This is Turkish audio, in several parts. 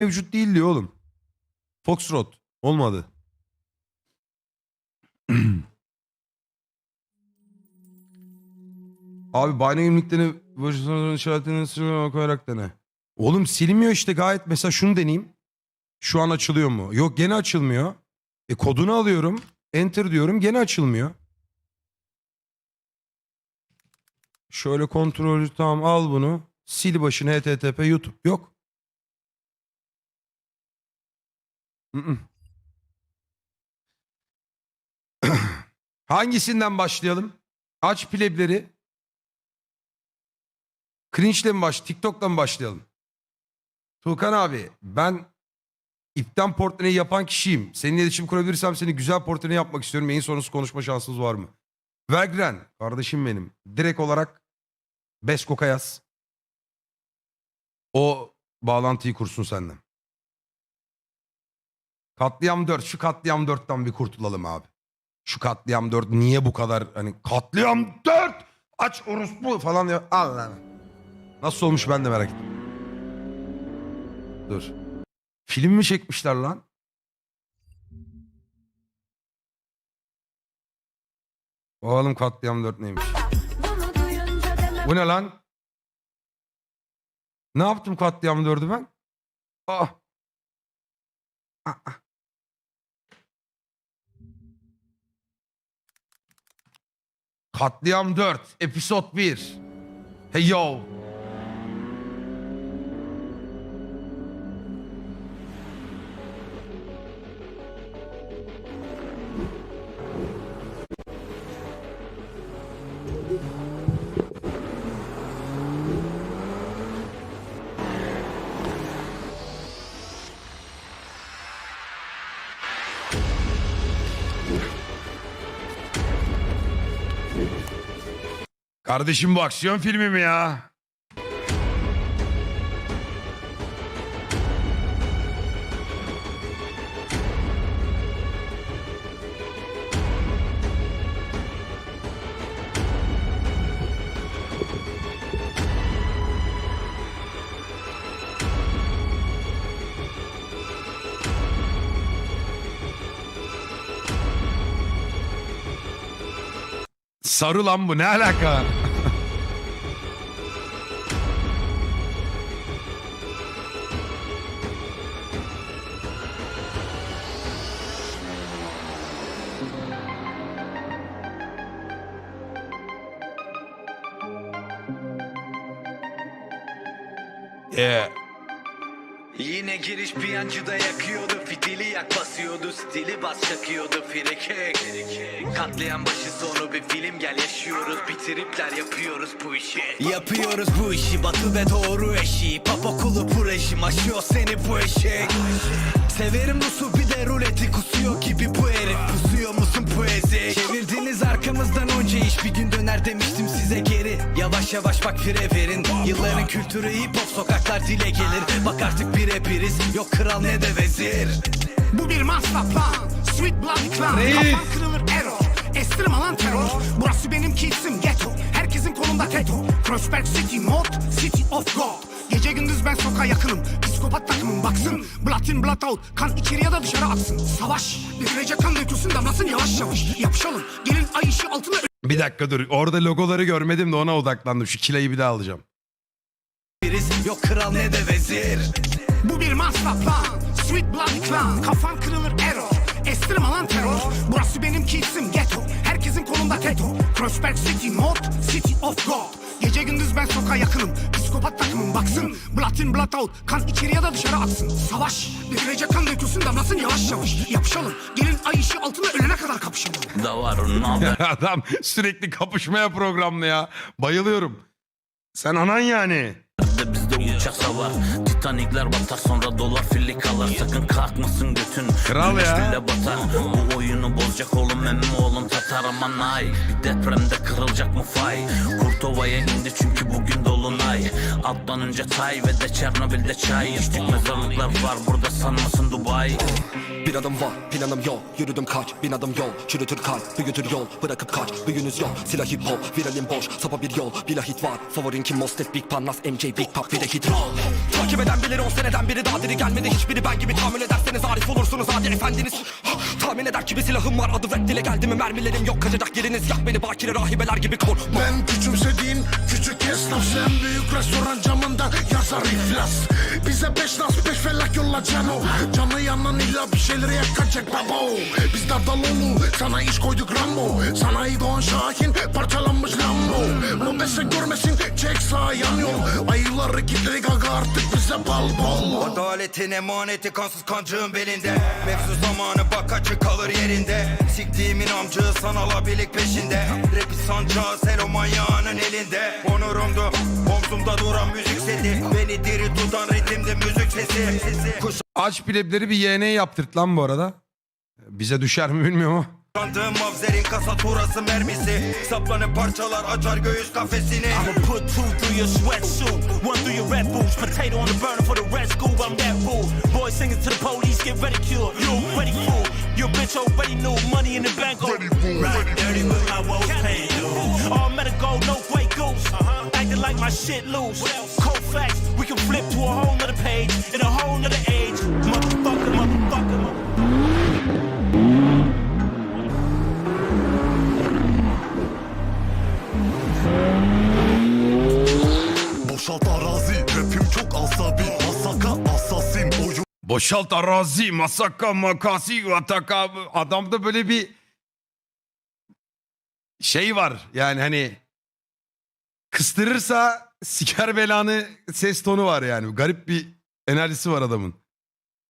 mevcut değil diyor oğlum. Foxtrot olmadı. Abi Binary linklerini başına işaretini silmeye koyarak dene. Oğlum silmiyor işte gayet. Mesela şunu deneyeyim. Şu an açılıyor mu? Yok gene açılmıyor. E kodunu alıyorum. Enter diyorum gene açılmıyor. Şöyle kontrolü tamam al bunu. Sil başını http youtube yok. Hangisinden başlayalım? Aç plebleri. Cringe'le mi baş? TikTok'tan mı başlayalım? Tuğkan abi ben ipten portreyi yapan kişiyim. Seninle iletişim kurabilirsem seni güzel portreni yapmak istiyorum. Yayın sonrası konuşma şansınız var mı? Vergren kardeşim benim. Direkt olarak Beskok'a yaz. O bağlantıyı kursun senden. Katliam 4. Şu katliam 4'ten bir kurtulalım abi. Şu katliam 4 niye bu kadar hani katliam 4 aç orospu falan diyor. Al lan. Nasıl olmuş ben de merak ettim. Dur. Film mi çekmişler lan? Oğlum katliam 4 neymiş? Bu ne lan? Ne yaptım katliam 4'ü ben? Ah. Ah, Katliam 4, episod 1. Hey yo. Kardeşim bu aksiyon filmi mi ya? Sarı lan bu ne alaka? Bir film gel yaşıyoruz. Bitiripler yapıyoruz bu işi. Yapıyoruz bu işi batı ve doğru eşiği Pap okulu bu rejim aşıyor seni bu eşek. Severim Rus'u bir de ruleti kusuyor gibi bu herif. Pusuyor musun poezi Çevirdiniz arkamızdan onca iş. Bir gün döner demiştim size geri. Yavaş yavaş bak fire verin. Yılların kültürü hip hop sokaklar dile gelir. Bak artık birebiriz Yok kral ne de vezir. Bu bir master plan. Sweet bloody clan. Kafan kırılır. error Estirim alan terör. Burası benim kitsim ghetto. Herkesin kolunda teto. Crossberg City mod City of God. Gece gündüz ben sokağa yakınım. Psikopat takımım baksın. Blood in blood out. Kan içeri ya da dışarı aksın. Savaş. Dökülecek kan dökülsün damlasın yavaş yavaş Yapışalım? Gelin ay ışığı altında Bir dakika dur. Orada logoları görmedim de ona odaklandım. Şu kilayı bir daha alacağım. biriz Yok kral ne de vezir. Bu bir master plan. Sweet bloody clan. Kafan kırılır error. Estirim alan terör. Burası benim kitsim ghetto Herkesin kolunda teto Crossberg City mod City of God. Gece gündüz ben sokağa yakınım. Psikopat takımım baksın. Blood in blood out. Kan içeri ya da dışarı aksın Savaş. Dökülecek kan dökülsün damlasın yavaş yavaş. Yapışalım. Gelin ay ışığı altında ölene kadar kapışalım. Da var Adam sürekli kapışmaya programlı ya. Bayılıyorum. Sen anan yani. de bizde uçak savar Titanikler batar sonra dolar filli kalır. Sakın kalkmasın götün Kral Güneş ya. bile batar. Bu oyunu bozacak oğlum emmi oğlum Tatar? Aman ay Bir depremde kırılacak mı fay? Kurtova'ya indi çünkü bugün dolunay. Atlanınca tay ve de Çernobil'de çay. İçtik mezarlıklar var burada sanmasın Dubai. Bir adım var planım yok Yürüdüm kaç bin adım yol. Çürütür kalp büyütür yol. Bırakıp kaç büyünüz yok. Silah hip hop viralim boş. Sapa bir yol bila hit var. Favorin kim? Mostet Big Pan Nas MJ Big Pop bir de hit roll Takip eden bilir on seneden biri daha diri gelmedi. Hiçbiri ben gibi tahammül ederseniz arif olursunuz. Hadi efendiniz. Tahmin eder ki bir silahım var. Adı rap dile geldi mi mermilerim yok. Kaçacak yeriniz yak beni bakire rahibeler gibi korkma. Ben küçümsediğin küçük esnaf. Sen büyük restoran camında yazar iflas. Bize beş nas beş felak yolla cano Canı yanan illa bir şeyleri yakacak babo Biz Dardaloğlu sana iş koyduk Rambo. Sanayi Doğan Şahin parçalanmış Lambo. Mobese görmesin çek sağ yan yol Ayıları kitleri gaga artık bize bal bol Adaletin emaneti kansız kancığın belinde Mevzu zamanı bak açık kalır yerinde Siktiğimin amcığı sanal abilik peşinde Rapi sancağı selo manyağının elinde Onurumdu omzumda duran müzik seti Beni diri tutan ritimde müzik sesi, sesi. Aç bilepleri bir yeğene yaptırt lan bu arada. Bize düşer mi bilmiyorum ama. Kuşandığım mavzerin kasaturası mermisi Saplanıp parçalar açar göğüs kafesini I'ma put two through your sweatsuit, one through your red boots. Potato on the burner for the red school, I'm that rude. Boys singing to the police, get ridiculed. You ready fool? Your bitch already knew money in the bank. Oh, right, dirty but I won't pay you. All metal gold, no fake goose. Acting like my shit loose. Cold facts, Boşalt arazi, masaka, makasi, ataka. Adamda böyle bir şey var. Yani hani kıstırırsa siker belanı ses tonu var yani. Garip bir enerjisi var adamın.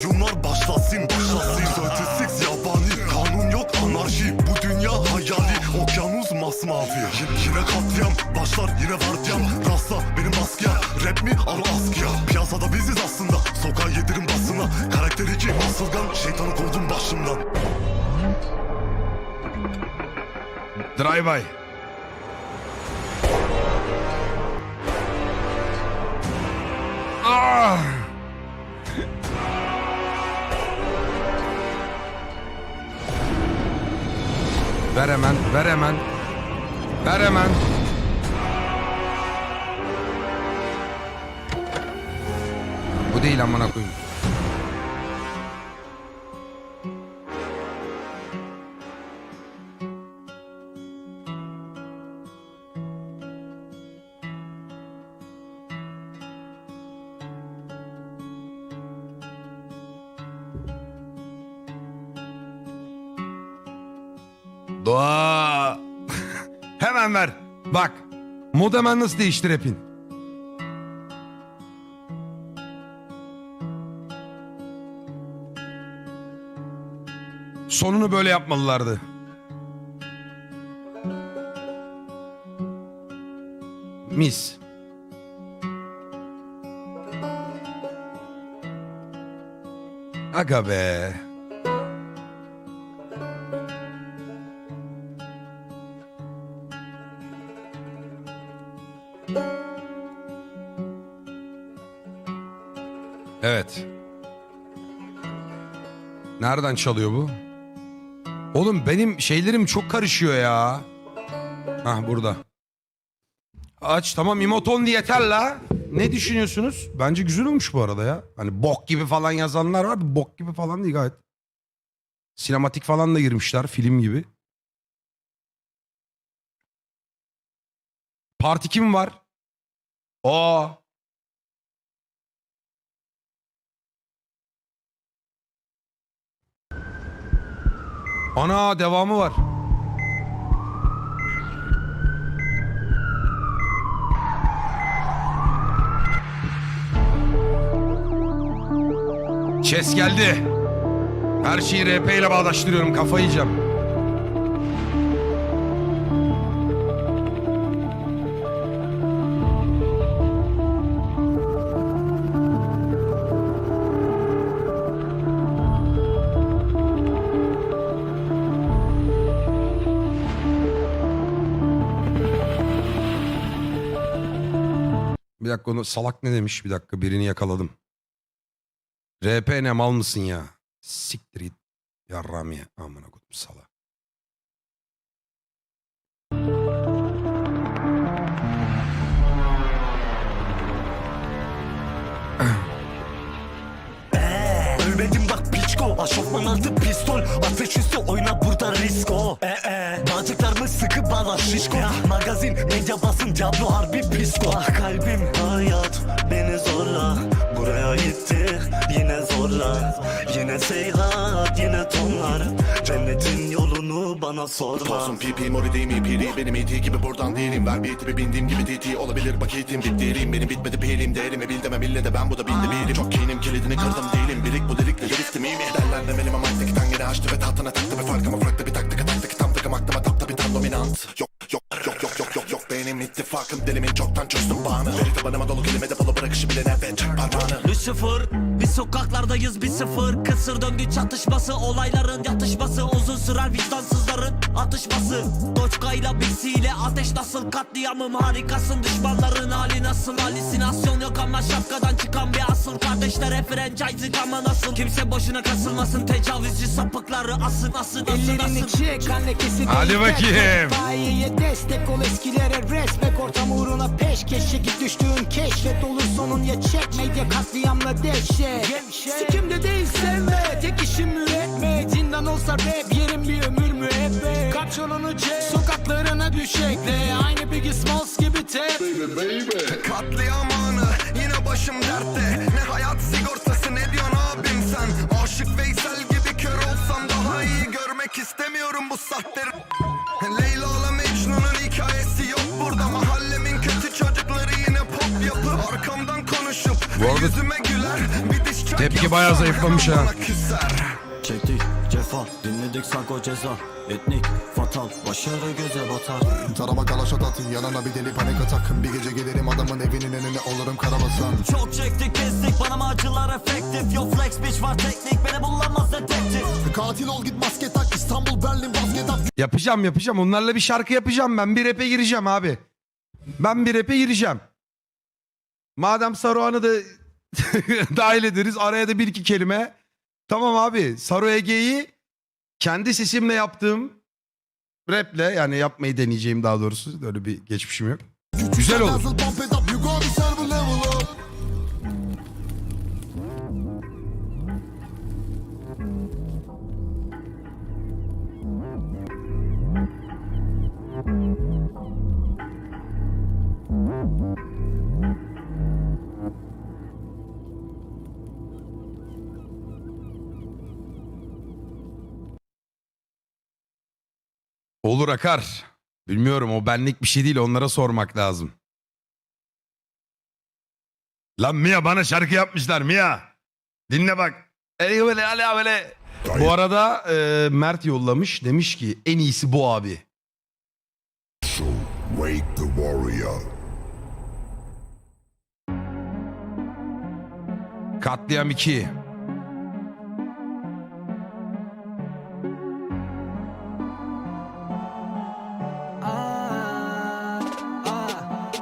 Oyunlar Masmavi Y- Yine katliam. Başlar yine vardiyam. Rasta benim baskıya Rap mi? Al askıya Piyasada biziz aslında. Sokağa yedirin basına. Karakter iki asılgan. Şeytanı kovdum başımdan. Drive by. Ah! Ver hemen, ver hemen. Ver hemen. Bu değil amına koyayım. Mod hemen nasıl değiştir hepin. Sonunu böyle yapmalılardı. Mis. Aga be. Nereden çalıyor bu? Oğlum benim şeylerim çok karışıyor ya. Hah burada. Aç tamam imoton diye yeter la. Ne düşünüyorsunuz? Bence güzel olmuş bu arada ya. Hani bok gibi falan yazanlar var. Bok gibi falan değil gayet. Sinematik falan da girmişler film gibi. Parti kim var? Aa. Ana devamı var. Chess geldi. Her şeyi RP ile bağdaştırıyorum. Kafayı yiyeceğim. Bir dakika onu salak ne demiş? Bir dakika birini yakaladım. RP ne mal mısın ya? Siktir git. Yarram ya. Amına koydum sala. Ölmedim bak Aşofman altı pistol. Ateş üstü oyna burada risko Ee ee Bağcıklarımı sıkı bağla şişko. Magazin medya basın Diablo harbi pisko Ah kalbim hayat beni zorla Buraya gitti yine zorla Yine seyhat yine tonlar. Cennetin yolunu bana sorma. Tosun pipi mori değil mi? Piri Benim iti gibi buradan değilim. Ver bir tipi bindiğim gibi titi Olabilir. Bakitim bittiğim Benim bitmedi pilim Değerimi bil demem ille de ben bu da bindi birim Çok kinim kilidini kırdım değilim. Birik bu delikleri istim iyi mi? Derler ama tek tangeni açtı ve tahtına taktı Ve farkıma farklı bir taktika taktik Tam takım aklıma tapta bir tam dominant yok yok yok yok yok İttifakım dilimin çoktan çözdüm bağını. Veri tabanıma dolu kelime depolu bırakışı bile nefret Çek parmağını. Lucifer sokaklardayız bir sıfır. Kısır döngü çatışması Olayların yatışması. Uzun sürer vicdansızların atışması. Doçka ile ile ateş nasıl? Katliamım harikasın. Düşmanların hali nasıl? Halüsinasyon yok ama şapkadan çıkan bir asıl. Kardeşlere franchise ama nasıl? Kimse boşuna kasılmasın. Tecavüzcü sapıkları asın asın asın Ellerini asın. çek anne kesi Hadi değil, bakayım. İtfaiyeye destek ol eskilere respek Ortam uğruna peşkeş çekip düştüğün keşfet Olur sonun ya çek medya katliamla dehşet Sikimde değil sevme. Tek işim üretme. Zindan olsa rap yerim bir ömür müebbet. Kaç yolunu çek sokaklarına düşekle Aynı Biggie Smalls gibi tep. Katliam anı yine başım dertte. Ne hayat sigortası ne diyorsun abim sen? Aşık Veysel gibi kör olsam daha iyi görmek istemiyorum bu sahtleri Leyla'la Bu arada tepki bayağı zayıflamış ha. Çektik cefa dinledik sanko ceza Etnik fatal başarı göze batar Tarama kalaş atın yanına bir deli panik atakın Bir gece gelirim adamın evinin önüne olurum karabasan Çok çektik kestik bana acılar efektif Yo flex bitch var teknik beni bulamaz detektif Katil ol git maske tak İstanbul Berlin basket at Yapacağım yapacağım. Onlarla bir şarkı yapacağım ben. Bir rap'e gireceğim abi. Ben bir rap'e gireceğim. Madem Saruhan'ı da dahil ederiz. Araya da bir iki kelime. Tamam abi. Saru Ege'yi kendi sesimle yaptığım raple yani yapmayı deneyeceğim daha doğrusu. Öyle bir geçmişim yok. Güzel olur. Olur akar. Bilmiyorum o benlik bir şey değil onlara sormak lazım. Lan Mia bana şarkı yapmışlar Mia. Dinle bak. Ey böyle, ale, böyle. Bu arada e, Mert yollamış demiş ki en iyisi bu abi. Wake the warrior Katliam 2.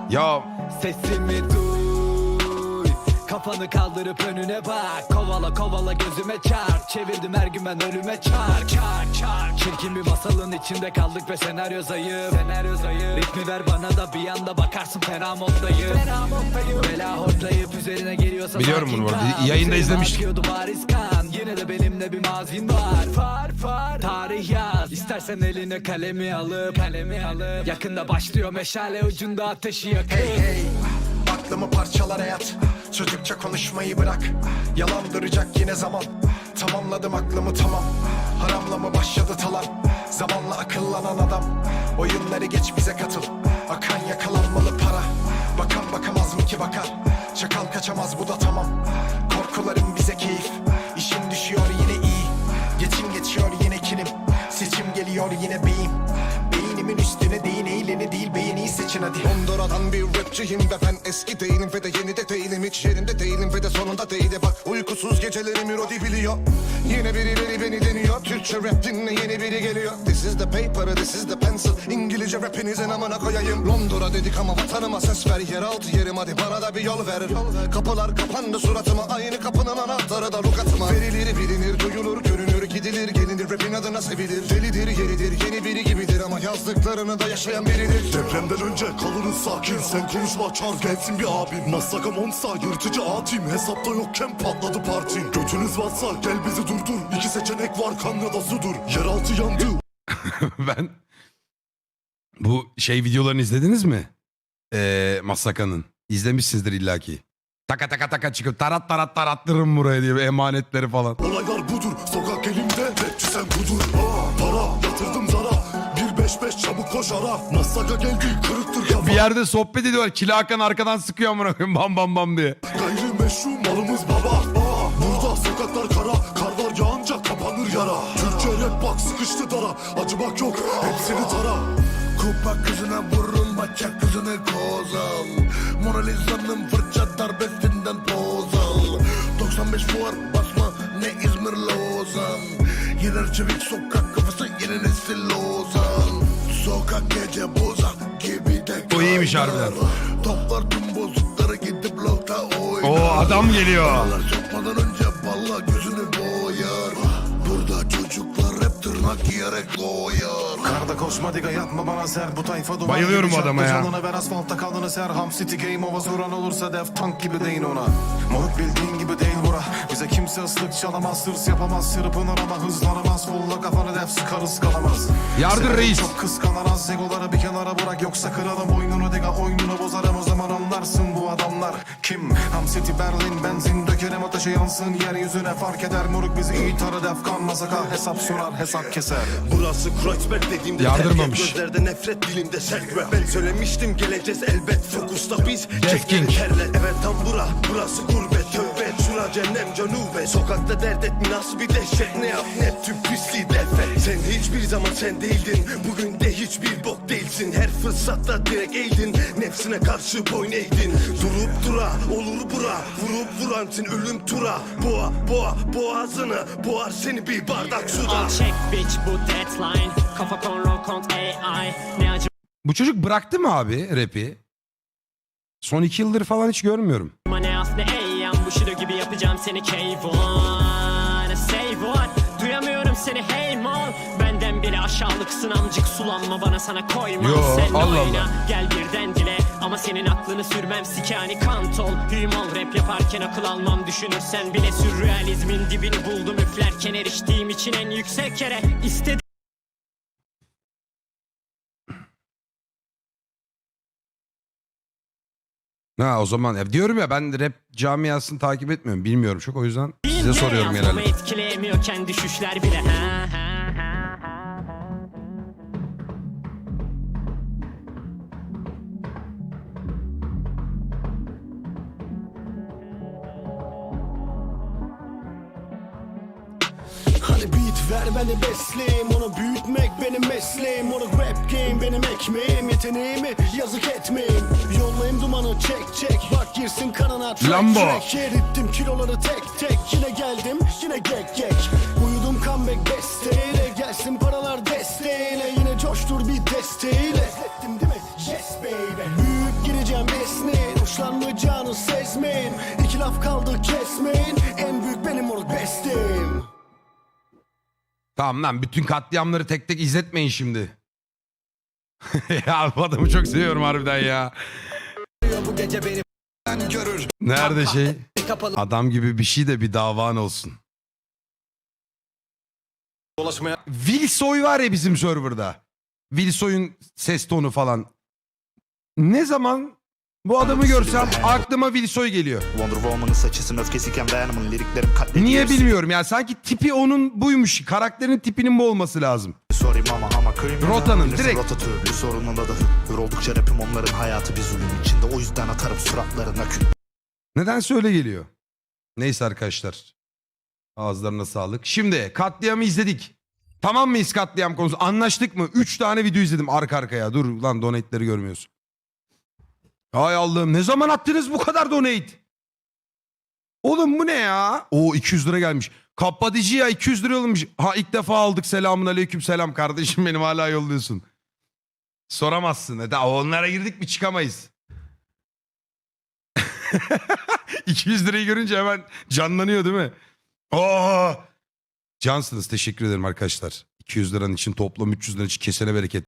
Ya Sesimi duy Kafanı kaldırıp önüne bak. Kovala kovala gözüme çarp. Çevirdim her gün ben ölüme çark. Çark çark. Çirkin bir masalın içinde kaldık ve senaryo zayıf. Senaryo zayıf. Ritmi ver bana da bir anda bakarsın fena moddayım. Fena moddayım. Bela hortlayıp üzerine geliyorsa Biliyorum bunu kal. Yayında izlemiştim. akıyordu bariz kan. Yine de benimle bir mazin var. Far far. Tarih yaz. İstersen eline kalemi alıp Kalemi alıp. Yakında başlıyor meşale ucunda ateşi yakıp Aklımı parçalar hayat. Çocukça konuşmayı bırak. Yalandıracak yine zaman. Tamamladım aklımı tamam. Haramla mı başladı talan? Zamanla akıllanan adam. Oyunları geç bize katıl. Akan yakalanmalı para. Bakan bakamaz mı ki bakar Çakal kaçamaz bu da tamam. Korkularım bize keyif. İşin düşüyor yine iyi. Geçim geçiyor yine kinim. Seçim geliyor yine beyim Beynimin üstüne değin eğleni değil beğeni seçim için hadi. Londra'dan bir rapçiyim ve ben eski değilim ve de yeni de değilim. Hiç yerinde değilim ve de sonunda değil Bak uykusuz gecelerimi Rodi biliyor. Yine birileri beni deniyor. Türkçe rap dinle yeni biri geliyor. This is the paper, this is the pencil. İngilizce rapinizin amına koyayım. Londra dedik ama vatanıma ses ver. Yeraltı yerim hadi bana da bir yol ver. Kapılar kapandı suratıma. Aynı kapının anahtarı da lukatıma Verilir bilinir, duyulur, görünür, gidilir Gelinir rapin adına sevilir Delidir, yeridir, yeni biri gibidir Ama yazdıklarını da yaşayan biridir Depremden önce kalırız sakin Sen konuşma çağır gelsin bir abim Massaka monsa yırtıcı atim Hesapta yokken patladı partim Götünüz varsa gel bizi durdur İki seçenek var kan ya da sudur Yeraltı yandı ben bu şey videolarını izlediniz mi? Ee, Masaka'nın. İzlemişsinizdir illaki. Taka taka taka çıkıp tarat tarat tarattırırım buraya diye emanetleri falan. Olaylar budur rapçi sen budur Aa, Para yatırdım zara. Bir beş beş çabuk koş ara. Massaka geldi kırıktır kafa. Bir yerde sohbet ediyorlar. Kila Hakan arkadan sıkıyor amına koyayım bam bam bam diye. Gayrimeşru malımız baba. Aa, Burada sokaklar kara. Karlar yağınca kapanır yara. Türkçe rap bak sıkıştı dara. Acımak yok hepsini tara. Kupa kızına vurun bacak kızını kozal. Mona Lisa'nın fırça darbesinden poz al 95 fuar basma ne İzmir Lozan Yener çevik sokak kafası yeni nesil Lozan Sokak gece boza gibi de O iyiymiş harbiden. Toplar tüm bozukları gidip blokta oynar. O adam geliyor. Paralar sokmadan önce balla gözünü boyar. Burada çocuklar hep tırnak giyerek doyar Karda koşma diga yapma bana ser Bu tayfa duman Bayılıyorum gibi adama ya. Canını ver asfaltta kaldığını ser. Ham City game over soran olursa def tank gibi deyin ona. Moruk bildiğin gibi değil bura. Bize kimse ıslık çalamaz Hırs yapamaz. Sırpınır ama hızlanamaz. Kolla kafanı def sıkarız kalamaz. Yardır Severim reis. Çok kıskanamaz Zegoları bir kenara bırak. Yoksa kıralım oyununu diga Oyununu bozarım. O zaman anlarsın bu adamlar Kim? Ham City Berlin benzin dökerim ateşe yansın. Yeryüzüne fark eder Moruk bizi iyi tarı def kanmasa Hesap sorar hesap keser. Burası Kreuzberg dediğimde Yardırmamış. terk et, Gözlerde nefret dilimde sert rap Ben söylemiştim geleceğiz elbet Fokusta biz Death çekleri King. Evet tam bura burası gurbet tövbe Şura cennem canube. Sokakta dert et nasıl bir dehşet Ne yap ne tüm pisliği defet Sen hiçbir zaman sen değildin Bugün de hiçbir bok değilsin. Her fırsatta direkt eğdin Nefsine karşı boyun eğdin. Durup dura olur bura Vurup vuransın ölüm tura. Boğa boğa boğazını Boğar seni bir bardak suda. Al çek bitch bu deadline. Kafa kontrol kont AI Ne acı Bu çocuk bıraktı mı abi rapi? Son iki yıldır falan hiç görmüyorum. Ne af ne eyyam Bu şido gibi yapacağım seni K1 Say what? Duyamıyorum seni hey mal Benden bile aşağılıksın amcık Sulanma bana sana koymam Yo, Sen Allah oyna Allah. Gel birden dile. Ama senin aklını sürmem Sikani kantol Hümal rap yaparken akıl almam Düşünürsen bile sürrealizmin dibini buldum. Üflerken eriştiğim için en yüksek yere. İstedim Ha o zaman ya diyorum ya ben rap camiasını takip etmiyorum. Bilmiyorum çok o yüzden size soruyorum genelde. etkileyemiyorken düşüşler bile ha, ha, Hani beat ver beni besleyeyim Onu büyütmek benim mesleğim. Onu rap game benim ekmeğim Yeteneğimi yazık etmeyin. Yollayayım dumanı çek çek. Bak girsin kanına track Lambo. track. Erittim kiloları tek tek. Yine geldim yine gek gek. Uyudum comeback besteyle Gelsin paralar desteğiyle. Yine coştur bir desteğiyle. Hissettim değil mi? Yes baby. Büyük gireceğim esneyin Uçlanmayacağını sezmeyin. İki laf kaldı kesmeyin. En büyük benim moruk besteğim Tamam lan bütün katliamları tek tek izletmeyin şimdi. ya bu adamı çok seviyorum harbiden ya. Nerede şey? Adam gibi bir şey de bir davan olsun. Dolaşmaya Wilsoy var ya bizim serverda. Wilsoy'un ses tonu falan. Ne zaman bu adamı görsem aklıma Wilsoy geliyor. Wonder Woman'ın saçısının öfkesiyken dayanamın liriklerim katledildi. Niye bilmiyorum yani sanki tipi onun buymuş. Karakterin tipinin bu olması lazım. Sorayım ama ama criminal Rota'nın, direkt. Rota türlü sorununda da hür oldukça rapim onların hayatı bir zulüm içinde O yüzden atarım suratlarına kül Nedense öyle geliyor. Neyse arkadaşlar. Ağızlarına sağlık. Şimdi katliamı izledik. Tamam mıyız katliam konusu? Anlaştık mı? 3 tane video izledim arka arkaya. Dur lan donate'leri görmüyorsun. Hay Allah'ım ne zaman attınız bu kadar donate? Oğlum bu ne ya? O 200 lira gelmiş. Kapatıcı ya 200 lira yollamış. Ha ilk defa aldık selamun aleyküm selam kardeşim benim hala yolluyorsun. Soramazsın. E, Daha onlara girdik mi çıkamayız. 200 lirayı görünce hemen canlanıyor değil mi? Oo! Cansınız teşekkür ederim arkadaşlar. 200 liranın için toplam 300 liranın için kesene bereket.